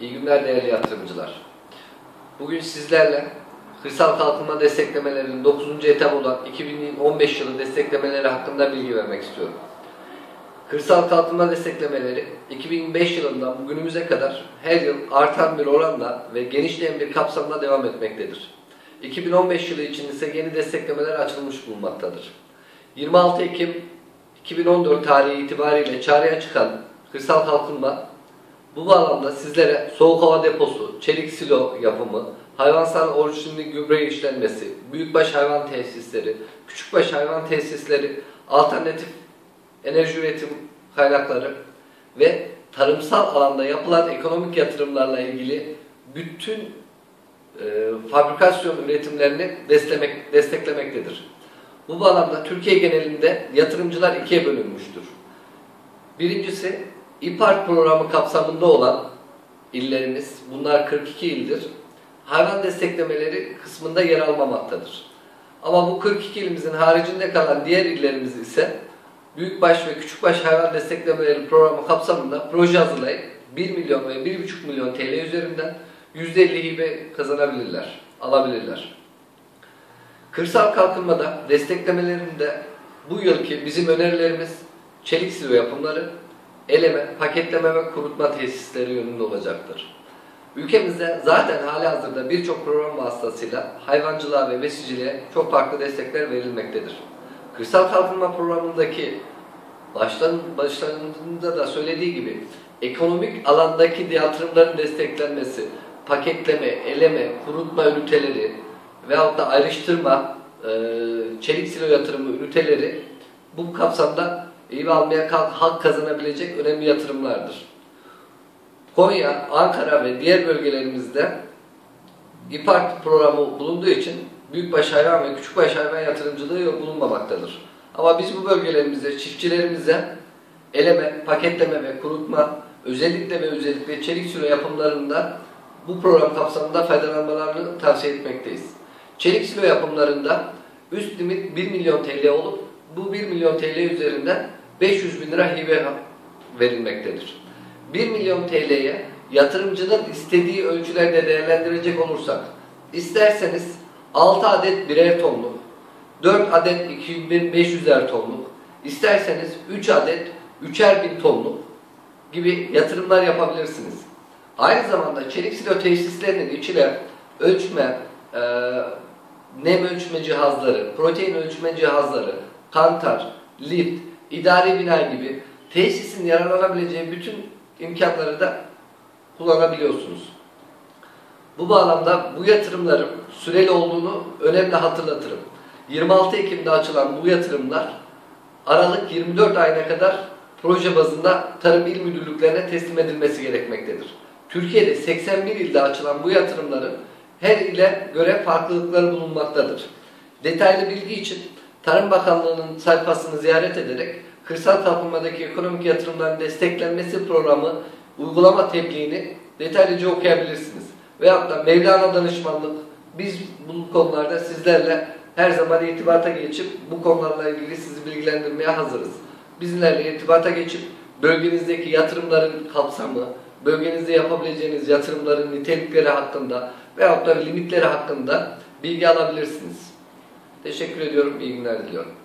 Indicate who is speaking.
Speaker 1: İyi günler değerli yatırımcılar. Bugün sizlerle kırsal kalkınma desteklemelerinin 9. etap olan 2015 yılı desteklemeleri hakkında bilgi vermek istiyorum. Kırsal kalkınma desteklemeleri 2005 yılından bugünümüze kadar her yıl artan bir oranla ve genişleyen bir kapsamda devam etmektedir. 2015 yılı için ise yeni desteklemeler açılmış bulunmaktadır. 26 Ekim 2014 tarihi itibariyle çağrıya çıkan kırsal kalkınma bu bağlamda sizlere soğuk hava deposu, çelik silo yapımı, hayvansal orijinli gübre işlenmesi, büyükbaş hayvan tesisleri, küçükbaş hayvan tesisleri, alternatif enerji üretim kaynakları ve tarımsal alanda yapılan ekonomik yatırımlarla ilgili bütün e, fabrikasyon üretimlerini desteklemek, desteklemektedir. Bu bağlamda Türkiye genelinde yatırımcılar ikiye bölünmüştür. Birincisi İPART programı kapsamında olan illerimiz, bunlar 42 ildir, hayvan desteklemeleri kısmında yer almamaktadır. Ama bu 42 ilimizin haricinde kalan diğer illerimiz ise büyükbaş ve küçükbaş hayvan desteklemeleri programı kapsamında proje hazırlayıp 1 milyon ve 1,5 milyon TL üzerinden %50 hibe kazanabilirler, alabilirler. Kırsal kalkınmada desteklemelerinde bu yılki bizim önerilerimiz çelik silo yapımları, eleme, paketleme ve kurutma tesisleri yönünde olacaktır. Ülkemizde zaten hali hazırda birçok program vasıtasıyla hayvancılığa ve besiciliğe çok farklı destekler verilmektedir. Kırsal kalkınma programındaki baştan, başlarında da söylediği gibi ekonomik alandaki yatırımların desteklenmesi, paketleme, eleme, kurutma üniteleri veyahut da ayrıştırma, çelik silo yatırımı üniteleri bu kapsamda İyi almaya kalk, hak kazanabilecek önemli yatırımlardır. Konya, Ankara ve diğer bölgelerimizde İPART programı bulunduğu için büyükbaş hayvan ve küçükbaş hayvan yatırımcılığı bulunmamaktadır. Ama biz bu bölgelerimizde çiftçilerimize eleme, paketleme ve kurutma özellikle ve özellikle çelik silo yapımlarında bu program kapsamında faydalanmalarını tavsiye etmekteyiz. Çelik silo yapımlarında üst limit 1 milyon TL olup bu 1 milyon TL üzerinden 500 bin lira hibe verilmektedir. 1 milyon TL'ye yatırımcının istediği ölçülerde değerlendirecek olursak, isterseniz 6 adet birer tonluk, 4 adet 2500'er tonluk, isterseniz 3 adet 3'er bin tonluk gibi yatırımlar yapabilirsiniz. Aynı zamanda çelik silo tesislerinin içine ölçme, e, nem ölçme cihazları, protein ölçme cihazları, kantar, lift, idari bina gibi tesisin yararlanabileceği bütün imkanları da kullanabiliyorsunuz. Bu bağlamda bu yatırımların süreli olduğunu önemli hatırlatırım. 26 Ekim'de açılan bu yatırımlar Aralık 24 ayına kadar proje bazında Tarım İl Müdürlüklerine teslim edilmesi gerekmektedir. Türkiye'de 81 ilde açılan bu yatırımların her ile göre farklılıkları bulunmaktadır. Detaylı bilgi için Tarım Bakanlığı'nın sayfasını ziyaret ederek kırsal kalkınmadaki ekonomik yatırımların desteklenmesi programı uygulama tebliğini detaylıca okuyabilirsiniz. Veyahut da Mevlana danışmanlık biz bu konularda sizlerle her zaman irtibata geçip bu konularla ilgili sizi bilgilendirmeye hazırız. Bizlerle irtibata geçip bölgenizdeki yatırımların kapsamı, bölgenizde yapabileceğiniz yatırımların nitelikleri hakkında veyahut da limitleri hakkında bilgi alabilirsiniz. Teşekkür ediyorum. İyi günler diliyorum.